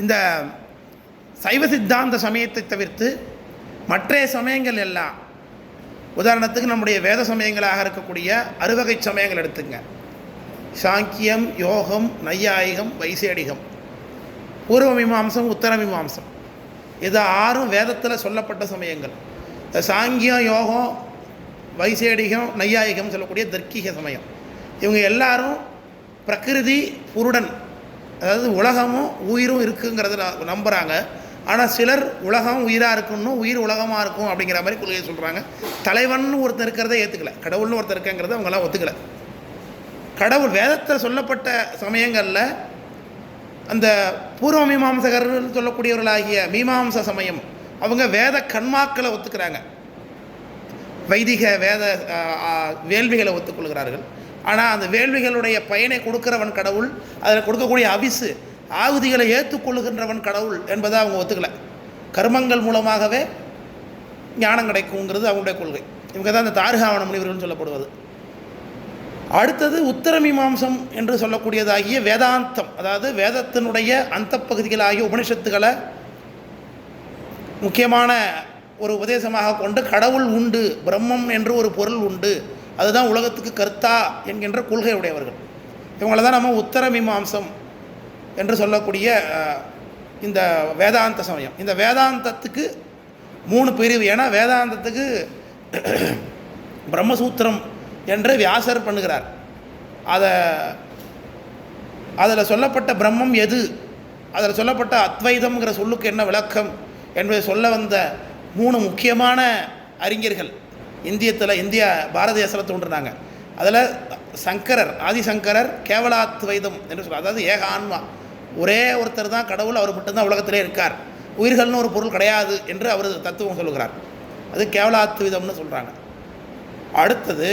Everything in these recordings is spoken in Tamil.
இந்த சைவ சித்தாந்த சமயத்தை தவிர்த்து மற்ற சமயங்கள் எல்லாம் உதாரணத்துக்கு நம்முடைய வேத சமயங்களாக இருக்கக்கூடிய அறுவகை சமயங்கள் எடுத்துங்க. சாங்கியம் யோகம் நையாயிகம் வைசேடிகம் பூர்வ மீமாம்சம் உத்தர மீமாம்சம். இது ஆறும் வேதத்தில் சொல்லப்பட்ட சமயங்கள். இந்த சாங்கியம் யோகம் வைசேடிகம் நையாயிகம் சொல்லக்கூடிய தர்க்கீக சமயம். இவங்க எல்லாரும் பிரகிருதி புருடன் அதாவது உலகமும் உயிரும் இருக்குங்கிறத ந- நம்புகிறாங்க ஆனால் சிலர் உலகம் உயிராக இருக்கணும் உயிர் உலகமாக இருக்கும் அப்படிங்கிற மாதிரி கொள்கையை சொல்கிறாங்க தலைவன் ஒருத்தர் இருக்கிறத ஏற்றுக்கல கடவுள்னு ஒருத்தர் இருக்கங்கிறத அவங்களாம் ஒத்துக்கல. கடவுள் வேதத்தில் சொல்லப்பட்ட சமயங்களில் அந்த பூர்வ மீமாம்சகர்கள் சொல்லக்கூடியவர்களாகிய மீமாம்ச சமயம் அவங்க வேத கண்மாக்களை ஒத்துக்கிறாங்க. வைதிக வேத வேள்விகளை ஒத்துக்கொள்கிறார்கள். ஆனால் அந்த வேள்விகளுடைய பயனை கொடுக்கிறவன் கடவுள் அதில் கொடுக்கக்கூடிய அவிசு ஆகுதிகளை ஏற்றுக்கொள்ளுகின்றவன் கடவுள் என்பதை அவங்க ஒத்துக்கல. கர்மங்கள் மூலமாகவே ஞானம் கிடைக்குங்கிறது அவங்களுடைய கொள்கை. இவங்க தான் இந்த தாருகாவண முனிவர்கள் சொல்லப்படுவது. அடுத்தது உத்தர மீமாம்சம் என்று சொல்லக்கூடியதாகிய வேதாந்தம் அதாவது வேதத்தினுடைய அந்த பகுதிகளாகிய உபனிஷத்துக்களை முக்கியமான ஒரு உபதேசமாக கொண்டு கடவுள் உண்டு பிரம்மம் என்று ஒரு பொருள் உண்டு அதுதான் உலகத்துக்கு கர்த்தா என்கின்ற கொள்கை உடையவர்கள் இவங்கள தான் நம்ம உத்தர மீமாம்சம் என்று சொல்லக்கூடிய இந்த வேதாந்த சமயம். இந்த வேதாந்தத்துக்கு மூணு பிரிவு. ஏன்னா வேதாந்தத்துக்கு பிரம்மசூத்திரம் என்று வியாசர் பண்ணுகிறார். அதை அதில் சொல்லப்பட்ட பிரம்மம் எது? அதில் சொல்லப்பட்ட அத்வைதம்ங்கிற சொல்லுக்கு என்ன விளக்கம்? என்பதை சொல்ல வந்த மூணு முக்கியமான அறிஞர்கள். இந்தியத்தில் இந்தியா பாரத தேசத்தில் தோன்றினாங்க. அதில் சங்கரர் ஆதிசங்கரர் கேவலாத்வைதம் என்று சொல்ல அதாவது ஏக ஆன்மா ஒரே ஒருத்தர் தான் கடவுள் அவர் மட்டும்தான் உலகத்திலே இருக்கார். உயிர்கள்னு ஒரு பொருள் கிடையாது என்று அவர் தத்துவம் சொல்லுகிறார். அது கேவலாத்வைதம்னு சொல்கிறாங்க அடுத்தது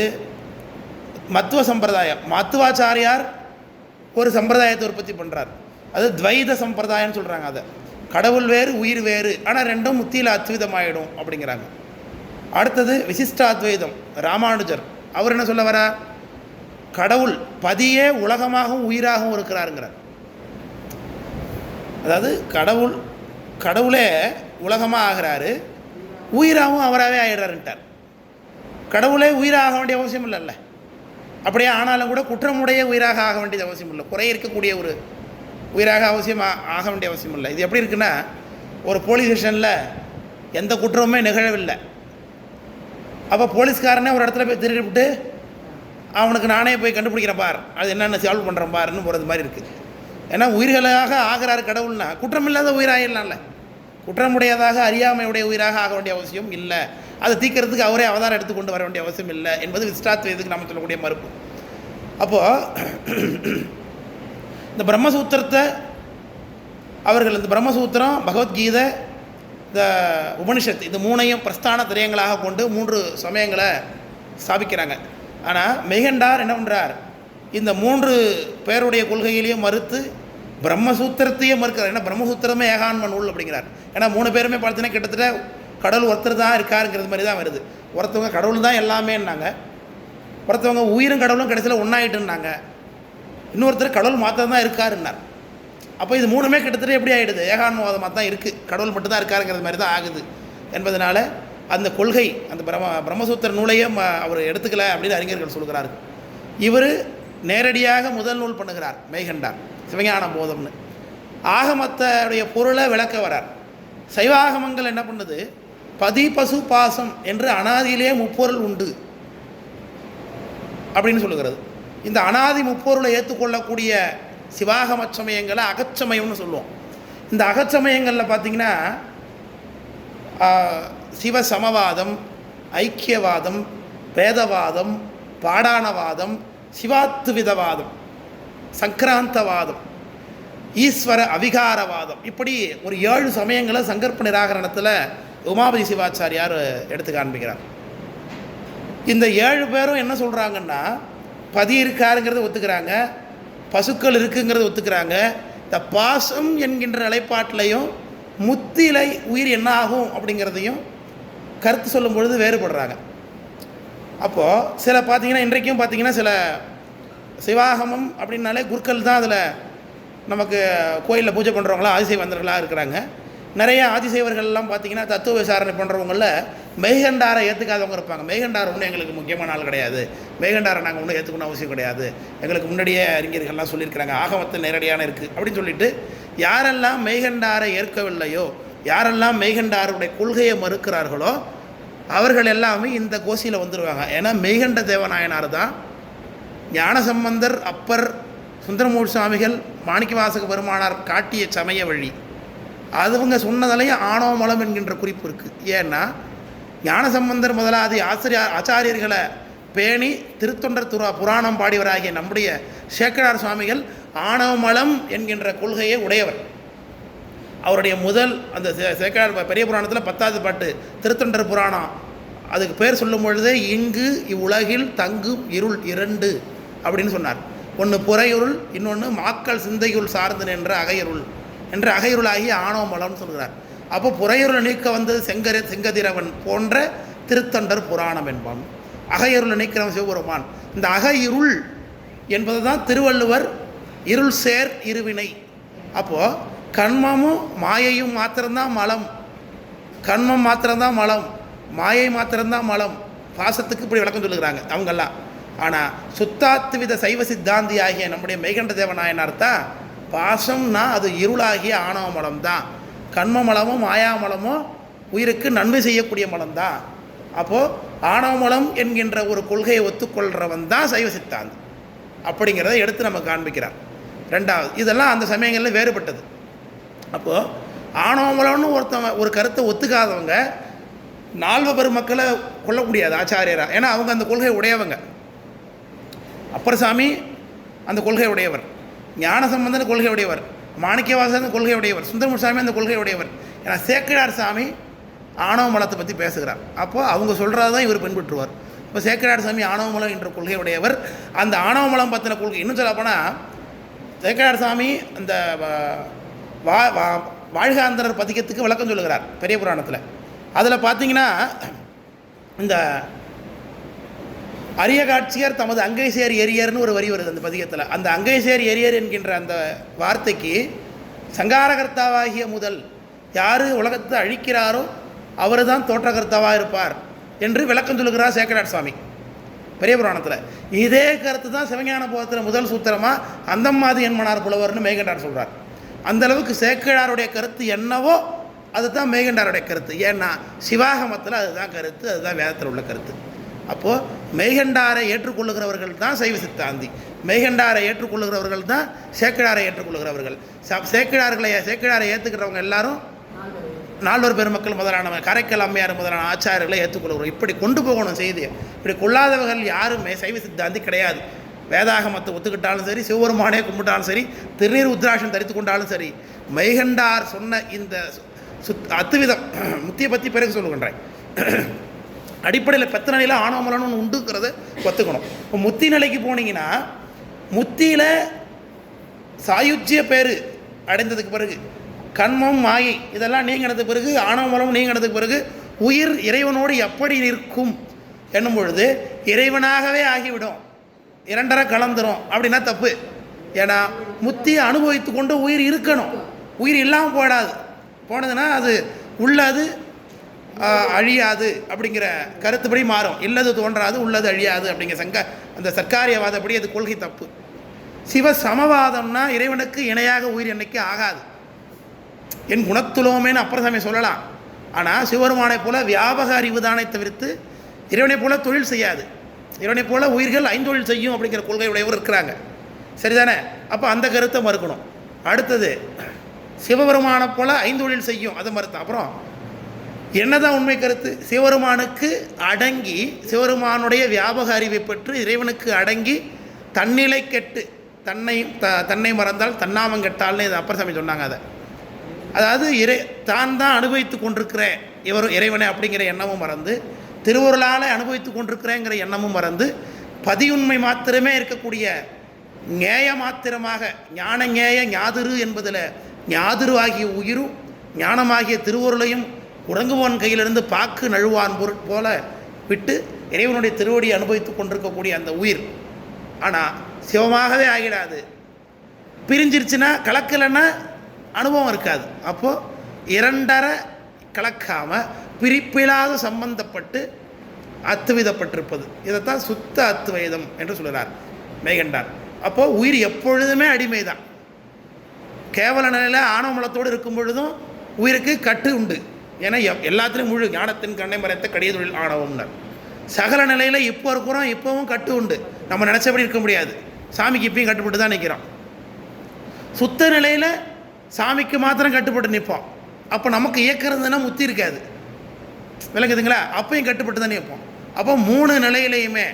மத்துவ சம்பிரதாயம். மத்துவாச்சாரியார் ஒரு சம்பிரதாயத்தை உற்பத்தி பண்ணுறார் அது துவைத சம்பிரதாயம்னு சொல்கிறாங்க அதை. கடவுள் வேறு உயிர் வேறு. ஆனால் ரெண்டும் முத்தியில் அத்விதமாயிடும் அப்படிங்கிறாங்க. அடுத்தது விசிஷ்டாத்வைதம் ராமானுஜர். அவர் என்ன சொல்ல வரா கடவுள் பதியே உலகமாகவும் உயிராகவும் இருக்கிறாருங்கிறார். அதாவது கடவுள் கடவுளே உலகமாக ஆகிறாரு உயிராகவும் அவராகவே ஆயிடுறாருன்ட்டார். கடவுளே உயிராக ஆக வேண்டிய அவசியம் இல்லைல்ல. அப்படியே ஆனாலும் கூட குற்றமுடைய உயிராக ஆக வேண்டியது அவசியம் இல்லை. குறை இருக்கக்கூடிய ஒரு உயிராக அவசியம் ஆ- ஆக வேண்டிய அவசியம் இல்லை. இது எப்படி இருக்குன்னா ஒரு போலீஸ் ஸ்டேஷனில் எந்த குற்றமுமே நிகழவில்லை. அப்போ போலீஸ்காரனே ஒரு இடத்துல போய் திருடிவிட்டு அவனுக்கு நானே போய் கண்டுபிடிக்கிறேன் பார். அது என்னென்ன சால்வ் பண்ணுறேன் பார்னு போகிறது மாதிரி இருக்குது ஏன்னா உயிர்களாக ஆகிறாரு கடவுள்னா குற்றமில்லாத உயிராயிடலாம்ல. குற்றமுடையதாக அறியாமையுடைய உயிராக ஆக வேண்டிய அவசியம் இல்லை. அதை தீக்கிறதுக்கு அவரே அவதாரம் எடுத்துக்கொண்டு வர வேண்டிய அவசியம் இல்லை என்பது விஸ்டாத்வேதுக்கு நம்ம சொல்லக்கூடிய மறுப்பு. அப்போது இந்த பிரம்மசூத்திரத்தை அவர்கள் இந்த பிரம்மசூத்திரம் பகவத்கீதை இந்த உபனிஷத் இது மூணையும் பிரஸ்தான திரயங்களாக கொண்டு மூன்று சமயங்களை ஸ்தாபிக்கிறாங்க. ஆனால் மெய்கண்டார் என்ன பண்ணுறார் இந்த மூன்று பேருடைய கொள்கையிலையும் மறுத்து பிரம்மசூத்திரத்தையே மறுக்கிறார். ஏன்னா பிரம்மசூத்திரமே ஏகான்ம நூல் அப்படிங்கிறார். ஏன்னா மூணு பேருமே பார்த்தீங்கன்னா கிட்டத்தட்ட கடவுள் ஒருத்தர் தான் இருக்காருங்கிறது மாதிரி தான் வருது. ஒருத்தவங்க கடவுள் தான் எல்லாமேன்னாங்க. ஒருத்தவங்க உயிரும் கடவுளும் கடைசியில் ஒன்றாயிட்டுன்னாங்க இன்னொருத்தர் கடவுள் மாத்திரம் தான் இருக்காருன்னார். அப்போ இது மூணுமே கிட்டத்தட்ட எப்படி ஆகிடுது ஏகான்மவாதமாக தான் இருக்குது கடவுள் மட்டும்தான் இருக்காருங்கிறது மாதிரி தான் ஆகுது. என்பதனால் அந்த கொள்கை அந்த பிரம்ம பிரம்மசூத்திர நூலையும் அவர் எடுத்துக்கல அப்படின்னு அறிஞர்கள் சொல்கிறார்கள். இவர் நேரடியாக முதல் நூல் பண்ணுகிறார் மெய்கண்டார் சிவஞான போதம்னு. ஆகமத்தடைய பொருளை விளக்க வரார். சைவாகமங்கள் என்ன பண்ணுது? பதி பசு பாசம் என்று அனாதியிலே முப்பொருள் உண்டு அப்படின்னு சொல்லுகிறது. இந்த அனாதி முப்பொருளை ஏற்றுக்கொள்ளக்கூடிய சிவாகம சமயங்களை அகச்சமயம்னு சொல்லுவோம். இந்த அகச்சமயங்களில் பார்த்தீங்கன்னா சிவ சமவாதம் ஐக்கியவாதம் பேதவாதம் பாடானவாதம் சிவாத்துவிதவாதம் சங்கராந்தவாதம் ஈஸ்வர அவிகாரவாதம். இப்படி ஒரு ஏழு சமயங்களை சங்கற்ப நிராகரணத்தில் உமாபதி சிவாச்சாரியார் எடுத்து காண்பிக்கிறார். இந்த ஏழு பேரும் என்ன சொல்கிறாங்கன்னா பதி இருக்காருங்கிறத ஒத்துக்கிறாங்க. பசுக்கள் இருக்குங்கிறத ஒத்துக்கிறாங்க. இந்த பாசம் என்கின்ற நிலைப்பாட்டிலையும் முத்திலை உயிர் என்ன ஆகும் அப்படிங்கிறதையும் கருத்து சொல்லும் பொழுது வேறுபடுறாங்க. அப்போது சில பார்த்தீங்கன்னா இன்றைக்கும் பார்த்தீங்கன்னா சில சிவாகமம் அப்படின்னாலே குருக்கள் தான் அதில் நமக்கு கோயிலில் பூஜை பண்ணுறவங்களாம் ஆதிசைவந்தர்களாக இருக்கிறாங்க. நிறைய ஆதிசைவர்கள்லாம் பார்த்தீங்கன்னா தத்துவ விசாரணை பண்ணுறவங்களில் மெய்கண்டாரை ஏற்றுக்காதவங்க இருப்பாங்க. மெய்கண்டார் ஒன்றும் எங்களுக்கு முக்கியமான ஆள் கிடையாது. மெய்கண்டாரை நாங்கள் ஒன்றும் ஏற்றுக்கணும் அவசியம் கிடையாது. எங்களுக்கு முன்னாடியே அறிஞர்கள்லாம் சொல்லியிருக்கிறாங்க. ஆகமத்தில் நேரடியான இருக்குது அப்படின்னு சொல்லிட்டு யாரெல்லாம் மெய்கண்டாரை ஏற்கவில்லையோ யாரெல்லாம் மெய்கண்டாருடைய கொள்கையை மறுக்கிறார்களோ அவர்கள் எல்லாமே இந்த கோஷியில் வந்துடுவாங்க ஏன்னா மெய்கண்ட தேவநாயனார் தான் ஞானசம்பந்தர் அப்பர் சுந்தரமூர் சுவாமிகள் மாணிக்கவாசக பெருமானார் காட்டிய சமய வழி. அதுவங்க சொன்னதுலேயும் ஆணவமலம் என்கின்ற குறிப்பு இருக்குது ஏன்னா ஞானசம்பந்தர் முதலாதி ஆசிரியர் ஆச்சாரியர்களை பேணி திருத்தொண்டர் துரா புராணம் பாடியவராகிய நம்முடைய சேக்கடார் சுவாமிகள் ஆணவமலம் என்கின்ற கொள்கையை உடையவர். அவருடைய முதல் அந்த சே- சேக்கடார் பெரிய புராணத்தில் பத்தாவது பாட்டு திருத்தொண்டர் புராணம். அதுக்கு பேர் சொல்லும் பொழுதே இங்கு இவ்வுலகில் தங்கும் இருள் இரண்டு அப்படின்னு சொன்னார். ஒன்று புறையுருள் இன்னொன்று மாக்கள் சிந்தையுள் சார்ந்து நின்ற அகையருள். என்று அகையுருளாகிய ஆணவமலம்னு சொல்கிறார் அப்போ புறையுருளை நீக்க வந்தது செங்கர செங்கதிரவன் போன்ற திருத்தண்டர் புராணம் என்பான். அகையருளை நீக்கிறவன் சிவபெருமான். இந்த அகையிருள் என்பது தான் திருவள்ளுவர் இருள் சேர் இருவினை. அப்போது கண்மமும் மாயையும் மாத்திரம்தான் மலம். கண்மம் மாத்திரம்தான் மலம். மாயை மாத்திரம்தான் மலம். பாசத்துக்கு இப்படி விளக்கம் சொல்லுகிறாங்க அவங்கெல்லாம். ஆனால் சுத்தாத்துவித சைவ சித்தாந்தி ஆகிய நம்முடைய மெய்கண்ட தேவநாயனார் தான் பாசம்னா அது இருளாகிய ஆணவ மலம் தான் கண்ம மலமும் மாயா உயிருக்கு நன்மை செய்யக்கூடிய மலம் தான் அப்போது ஆணவமலம் என்கின்ற ஒரு கொள்கையை ஒத்துக்கொள்கிறவன் தான் சைவ சித்தாந்தி அப்படிங்கிறத எடுத்து நம்ம காண்பிக்கிறார். ரெண்டாவது இதெல்லாம் அந்த சமயங்களில் வேறுபட்டது. அப்போது ஆணவமலம்னு ஒருத்தவங்க ஒரு கருத்தை ஒத்துக்காதவங்க நால்வ பெருமக்களை கொள்ள முடியாது ஆச்சாரியரா. ஏன்னா அவங்க அந்த கொள்கை உடையவங்க. அப்பரசாமி அந்த கொள்கை உடையவர். ஞானசம்பந்தன் கொள்கை உடையவர். மாணிக்கவாசன் கொள்கை உடையவர் சுந்தரமுசாமி அந்த கொள்கை உடையவர் ஏன்னா சேக்கிழார் சாமி ஆணவ மலத்தை பற்றி பேசுகிறார். அப்போ அவங்க சொல்கிறது தான் இவர் பின்பற்றுவார். இப்போ சேக்கிரார் சாமி ஆணவ மலம் என்ற கொள்கை உடையவர் அந்த ஆணவ மலம் பற்றின கொள்கை இன்னும் சொல்லப்போனால் சேக்கிரார் சாமி அந்த வா- வா வா வாழ்காந்தரர் பதிக்கத்துக்கு விளக்கம் சொல்லுகிறார் பெரிய புராணத்தில். அதில் பார்த்தீங்கன்னா இந்த அரிய காட்சியர் தமது அங்கை சேர் எரியர்னு ஒரு வரி வருது அந்த பதிகத்தில். அந்த அங்கை சேர் எரியர் என்கின்ற அந்த வார்த்தைக்கு சங்காரகர்த்தாவாகிய முதல் யார் உலகத்தை அழிக்கிறாரோ அவர் தான் தோற்றகர்த்தாவாக இருப்பார் என்று விளக்கம் சொல்லுகிறார் சேக்கடார் சுவாமி. பெரிய புராணத்தில். இதே கருத்து தான் சிவஞான போகத்தில் முதல் சூத்திரமாக அந்தம்மாதி என்மனார் புலவர்னு மேகண்டார் சொல்கிறார் அந்த அளவுக்கு சேக்கிழாருடைய கருத்து என்னவோ அதுதான் மேகண்டாருடைய கருத்து. ஏன்னா சிவாகமத்தில் அதுதான் கருத்து அதுதான் வேதத்தில் உள்ள கருத்து. அப்போது மெய்கண்டாரை ஏற்றுக்கொள்ளுகிறவர்கள் தான் சைவ சித்தாந்தி. மெய்கண்டாரை ஏற்றுக்கொள்ளுகிறவர்கள் தான் சேக்கிழாரை ஏற்றுக்கொள்ளுகிறவர்கள். ச- சேக்கிழார்களை சேக்கிழாரை ஏற்றுக்கிறவங்க எல்லாரும் நால்வர் பெருமக்கள் முதலான கரைக்கல் அம்மையார் முதலான ஆச்சாரியர்களை ஏற்றுக்கொள்கிறோம். இப்படி கொண்டு போகணும் செய்தியை இப்படி கொள்ளாதவர்கள் யாருமே சைவ சித்தாந்தி கிடையாது. வேதாகமத்தை ஒத்துக்கிட்டாலும் சரி சிவபெருமானே கும்பிட்டாலும் சரி திருநீர் உத்ராட்சம் தரித்து கொண்டாலும் சரி மெய்கண்டார் சொன்ன இந்த சுத் அத்துவிதம் முத்தியை பற்றி பிறகு சொல்லுகின்றேன். அடிப்படையில் பெத்த நிலையில் ஆணவமலன்னு உண்டுங்கிறத கற்றுக்கணும் இப்போ முத்தி நிலைக்கு போனீங்கன்னா முத்தியில் சாயுஜ்ய பேர் அடைந்ததுக்கு பிறகு கண்மம் மாயை இதெல்லாம் நீங்கினதுக்கு பிறகு ஆணவமலம் நீங்கினதுக்கு பிறகு உயிர் இறைவனோடு எப்படி நிற்கும் என்னும் பொழுது இறைவனாகவே ஆகிவிடும். இரண்டரை கலந்துரும். அப்படின்னா தப்பு. ஏன்னா முத்தியை அனுபவித்து கொண்டு உயிர் இருக்கணும். உயிர் இல்லாமல் போயிடாது. போனதுன்னா அது உள்ளது அழியாது அப்படிங்கிற கருத்துப்படி மாறும். இல்லது தோன்றாது உள்ளது அழியாது அப்படிங்கிற சங்க அந்த சர்க்காரியவாதப்படி அது கொள்கை தப்பு. சிவ சமவாதம்னா இறைவனுக்கு இணையாக உயிர் என்னைக்கு ஆகாது. என் குணத்துலோமேன்னு அப்பரசாமி சொல்லலாம். ஆனால் சிவபெருமானை போல வியாபக அறிவு தானே தவிர்த்து இறைவனைப் போல தொழில் செய்யாது. இறைவனைப் போல உயிர்கள் ஐந்தொழில் செய்யும் அப்படிங்கிற கொள்கை உடையவர் இருக்கிறாங்க. சரிதானே? அப்போ அந்த கருத்தை மறுக்கணும். அடுத்தது சிவபெருமானை போல ஐந்தொழில் செய்யும் அதை மறுத்தான் அப்புறம் என்னதான் உண்மை கருத்து? சிவபெருமானுக்கு அடங்கி சிவபெருமானுடைய வியாபக அறிவை பெற்று இறைவனுக்கு அடங்கி தன்னிலை கெட்டு தன்னை த தன்னை மறந்தால் தன்னாமம் கெட்டால்னு இது அப்பர் சாமி சொன்னாங்க அதை. அதாவது இறை தான் தான் அனுபவித்து கொண்டிருக்கிறேன் இவர் இறைவனை அப்படிங்கிற எண்ணமும் மறந்து திருவருளால் அனுபவித்து கொண்டிருக்கிறேங்கிற எண்ணமும் மறந்து பதியுண்மை மாத்திரமே இருக்கக்கூடிய ஞேய மாத்திரமாக ஞான ஞேய ஞாதிரு என்பதில் ஞாதிரு ஆகிய உயிரும் ஞானமாகிய திருவுருளையும் உறங்குவான் கையிலிருந்து பாக்கு நழுவான் பொருட் போல விட்டு இறைவனுடைய திருவடியை அனுபவித்து கொண்டிருக்கக்கூடிய அந்த உயிர். ஆனால் சிவமாகவே ஆகிடாது. பிரிஞ்சிருச்சுன்னா கலக்கலைன்னா அனுபவம் இருக்காது. அப்போது இரண்டரை கலக்காமல் பிரிப்பிலாத சம்பந்தப்பட்டு அத்துவிதப்பட்டிருப்பது. இதைத்தான் சுத்த அத்துவைதம் என்று சொல்கிறார் மேகண்டார் அப்போது உயிர் எப்பொழுதுமே அடிமை தான் கேவல நிலையில் ஆணவ மலத்தோடு இருக்கும் பொழுதும் உயிருக்கு கட்டு உண்டு. ஏன்னா எப்- எல்லாத்துலேயும் முழு ஞானத்தின் கண்ணை மறைத்த கடிய தொழில் ஆணவம்னர். சகல நிலையில் இப்போ இருக்கிறோம் இப்போவும் கட்டு உண்டு. நம்ம நினச்சபடி இருக்க முடியாது. சாமிக்கு இப்பயும் கட்டுப்பட்டு தான் நிற்கிறோம் சுத்த நிலையில் சாமிக்கு மாத்திரம் கட்டுப்பட்டு நிற்போம் அப்போ நமக்கு இயக்கிறதுனா முத்தி இருக்காது. விளங்குதுங்களா? அப்பையும் கட்டுப்பட்டு தான் நிற்போம் அப்போ மூணு நிலையிலையுமே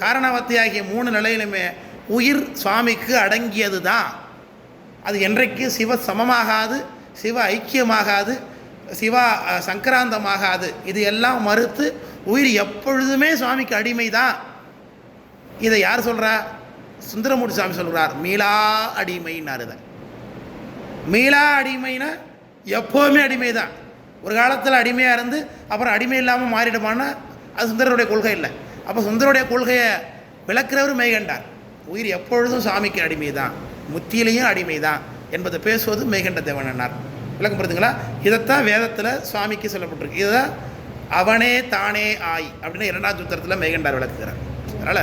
காரணவத்தி மூணு நிலையிலுமே உயிர் சுவாமிக்கு அடங்கியது தான் அது என்றைக்கு சிவ சமமாகாது சிவ ஐக்கியமாகாது சிவா சங்கராந்தமாகாது. இது எல்லாம் மறுத்து உயிர் எப்பொழுதுமே சுவாமிக்கு அடிமை தான் இதை யார் சொல்கிறா சுந்தரமூர்த்தி சாமி சொல்கிறார் மீளா அடிமைன்னாரு இதை மீளா அடிமைனா எப்போவுமே அடிமை தான் ஒரு காலத்தில் அடிமையாக இருந்து அப்புறம் அடிமை இல்லாமல் மாறிடுமான்னா அது சுந்தரருடைய கொள்கை இல்லை. அப்போ சுந்தரருடைய கொள்கையை விளக்குறவர் மேகண்டார். உயிர் எப்பொழுதும் சாமிக்கு அடிமை தான் முத்தியிலையும் அடிமை தான் என்பதை பேசுவது மெய்கண்ட தேவனன்னார் விளக்கம் புரியுதுங்களா இதைத்தான் வேதத்தில் சுவாமிக்கு சொல்லப்பட்டிருக்கு. இதுதான் அவனே தானே ஆய் அப்படின்னு இரண்டாம் சூத்திரத்தில் மேகண்டார் விளக்குகிறார். அதனால்